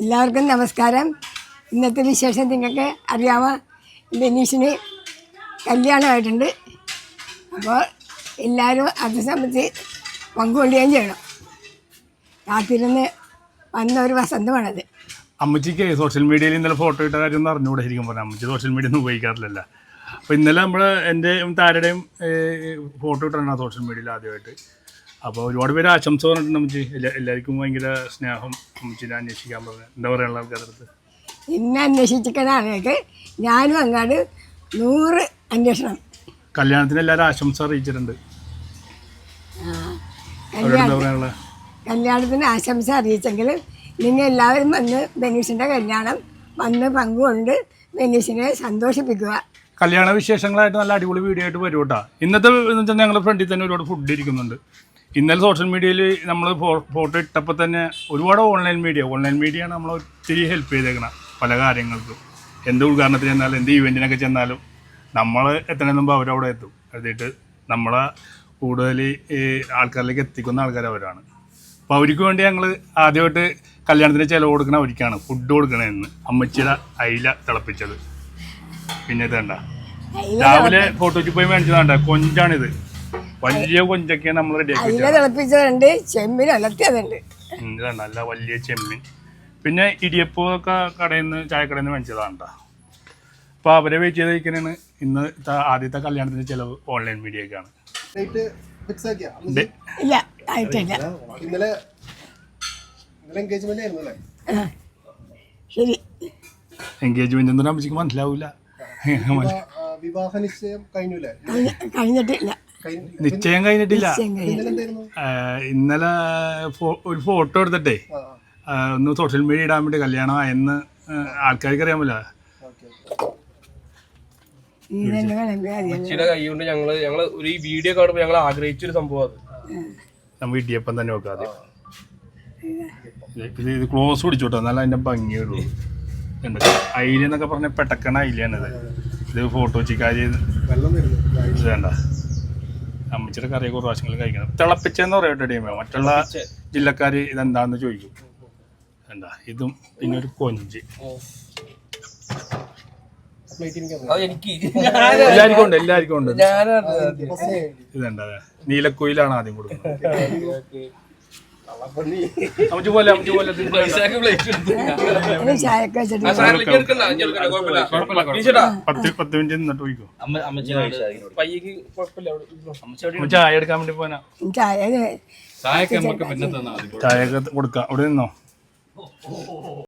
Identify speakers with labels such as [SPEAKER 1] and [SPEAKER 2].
[SPEAKER 1] എല്ലാവർക്കും നമസ്കാരം. ഇന്നത്തെ വിശേഷം നിങ്ങൾക്ക് അറിയാമോ? ബെനീഷിന് കല്യാണമായിട്ടുണ്ട്. അപ്പോൾ എല്ലാവരും അത് സംബന്ധിച്ച് പങ്കുകൊള്ളുകയും ചെയ്യണം. കാത്തിരുന്ന് വന്ന ഒരു വസന്തമാണത്
[SPEAKER 2] അമ്മച്ചിക്ക് സോഷ്യൽ മീഡിയയിൽ ഇന്നലെ ഫോട്ടോ ഇട്ട കാര്യം ഒന്ന് അറിഞ്ഞുകൂടെ ശരിക്കും പറഞ്ഞാൽ അമ്മച്ചി സോഷ്യൽ മീഡിയ ഒന്നും ഉപയോഗിക്കാറില്ലല്ല. അപ്പോൾ ഇന്നലെ നമ്മൾ എന്റെ താരയുടെയും ഫോട്ടോ ഇട്ടാണ് സോഷ്യൽ മീഡിയയിൽ ആദ്യമായിട്ട്. അപ്പോൾ ഒരുപാട് പേര് ആശംസ പറഞ്ഞിട്ടുണ്ട് അമ്മച്ചി എല്ലാ എല്ലാവർക്കും ഭയങ്കര സ്നേഹം അമ്മച്ചിനെ അന്വേഷിക്കാൻ പറഞ്ഞു. എന്താ പറയാനുള്ള ആൾക്കാരുടെ അടുത്ത്?
[SPEAKER 1] എന്നെ അന്വേഷിച്ചിരിക്കുന്ന ആളുകൾക്ക് ഞാനും അങ്ങാട് നൂറ് അന്വേഷണം.
[SPEAKER 2] കല്യാണത്തിന് എല്ലാവരും ആശംസ അറിയിച്ചിട്ടുണ്ട്. അവരോട് എന്താ പറയാനുള്ള?
[SPEAKER 1] കല്യാണത്തിന് ആശംസ അറിയിച്ചെങ്കിൽ നിങ്ങൾ എല്ലാവരും വന്ന് ബെനീഷിന്റെ കല്യാണം വന്ന് പങ്കുകൊണ്ട് ബെനീഷിനെ സന്തോഷിപ്പിക്കുക.
[SPEAKER 2] കല്യാണ വിശേഷങ്ങളായിട്ട് നല്ല അടിപൊളി വീഡിയോ ആയിട്ട് വരും കേട്ടോ. ഇന്നത്തെ ഞങ്ങളുടെ ഫ്രണ്ടിൽ തന്നെ ഒരുപാട് ഫുഡ് ഇരിക്കുന്നുണ്ട്. ഇന്നലെ സോഷ്യൽ മീഡിയയിൽ നമ്മൾ ഫോട്ടോ ഇട്ടപ്പോൾ തന്നെ ഒരുപാട് ഓൺലൈൻ മീഡിയ ഓൺലൈൻ മീഡിയയാണ് നമ്മൾ ഒത്തിരി ഹെൽപ്പ് ചെയ്തേക്കണം പല കാര്യങ്ങൾക്കും. എന്ത് ഉദ്ഘാടനത്തിന് ചെന്നാലും എന്ത് ഇവന്റിനൊക്കെ ചെന്നാലും നമ്മൾ എത്തണ മുമ്പ് അവരവിടെ എത്തും. എത്തിയിട്ട് നമ്മളെ കൂടുതൽ ആൾക്കാരിലേക്ക് എത്തിക്കുന്ന ആൾക്കാർ അവരാണ്. അപ്പോൾ അവർക്ക് വേണ്ടി ഞങ്ങൾ ആദ്യമായിട്ട് കല്യാണത്തിന് ചിലവ് കൊടുക്കണ അവർക്കാണ് ഫുഡ് കൊടുക്കണമെന്ന് അമ്മച്ചിയുടെ അയില തിളപ്പിച്ചത്. പിന്നെ ഇതണ്ട രാവിലെ ഫോട്ടോയ്ക്ക് പോയി മേടിച്ചതാണ്ട കൊഞ്ചാണിത്. വലിയ കൊഞ്ചൊക്കെ നമ്മൾ റെഡിയാക്കി
[SPEAKER 1] അയില തിളപ്പിച്ചതുണ്ട് ചെമ്പിന്
[SPEAKER 2] അലത്തിയതുണ്ട്. നല്ല വലിയ ചെമ്മീൻ. പിന്നെ ഇടിയപ്പമൊക്കെ കടയിൽ നിന്ന് ചായക്കടയിൽ നിന്ന് മേടിച്ചതാണ് ട്ടോ. അപ്പോൾ അവരെ വെയിറ്റ് ചെയ്ത് കഴിക്കാനാണ് ഇന്ന് ആദ്യത്തെ കല്യാണത്തിന്റെ ചിലവ് ഓൺലൈൻ മീഡിയക്കാണ്
[SPEAKER 3] ഒക്കെ ഫിക്സ് ആക്കിയാ?
[SPEAKER 1] ഇല്ല ആയിട്ടില്ല.
[SPEAKER 3] ഇന്നലെ ഇന്നലെ എൻഗേജ്മെന്റ് ആയിരുന്നു അല്ലേ?
[SPEAKER 1] ശരി.
[SPEAKER 2] എൻഗേജ്മെന്റ്
[SPEAKER 3] വിവാ- ആ, വിവാഹ നിശ്ചയം
[SPEAKER 1] കഴിഞ്ഞില്ല കഴിഞ്ഞിട്ടില്ല
[SPEAKER 3] കഴിഞ്ഞു
[SPEAKER 2] നിശ്ചയം കഴിഞ്ഞിട്ടില്ല.
[SPEAKER 3] ഇന്നലെ എന്തായിരുന്നു?
[SPEAKER 2] ഇന്നലെ ഒരു ഫോട്ടോ എടുത്തിട്ടേ. ഒന്ന് സോഷ്യൽ മീഡിയ ഇടാൻ വേണ്ടി കല്യാണം എന്ന് ആൾക്കാർക്ക്
[SPEAKER 1] അറിയാൻ
[SPEAKER 4] ഉച്ചയുടെ കൈ കൊണ്ട് ഞങ്ങൾ ഞങ്ങൾ ഒരു ഈ വീഡിയോ കാണുമ്പോൾ ഞങ്ങൾ ആഗ്രഹിച്ചൊരു സംഭവം അത്.
[SPEAKER 2] നമ്മൾ ഇടിയപ്പം തന്നെ വെക്കാതെ ഇത് ഇത് ക്ലോസ് പിടിച്ചോട്ടോ എന്നാലും അതിന്റെ ഭംഗിയുള്ളൂ അയില എന്നൊക്കെ പറഞ്ഞ പെട്ടക്കണ അയിലാണിത് ഇത് ഫോട്ടോ ചിക്കാരി
[SPEAKER 3] വെള്ളം വരുന്നു.
[SPEAKER 2] ഇത് വേണ്ട. അമ്മച്ചിയുടെ കറിയൊക്കെ പ്രാവശ്യങ്ങൾ കഴിക്കണം. തിളപ്പിച്ചെന്ന് പറയട്ടെ ടീമേ മറ്റുള്ള ജില്ലക്കാർ ഇതെന്താന്ന് ചോദിക്കും. എന്താ? ഇതും പിന്നെ ഒരു കൊഞ്ച്. എല്ലാവർക്കും ഉണ്ട് എല്ലാവർക്കും ഉണ്ട്. ഇതെന്താ? നീലക്കുയിലാണ് ആദ്യം കൊടുക്കുന്നത്. പത്ത് പത്ത് മിനിറ്റ് നിന്നിട്ട് ചോദിക്കും
[SPEAKER 4] പയ്യക്ക് കുഴപ്പമില്ല. അവിടെ ഇരുന്നോ.
[SPEAKER 2] അമ്മ ചായ എടുക്കാൻ വേണ്ടി പോനാ
[SPEAKER 1] ചായ
[SPEAKER 2] കൊടുക്കാം. അവിടെ നിന്നോ?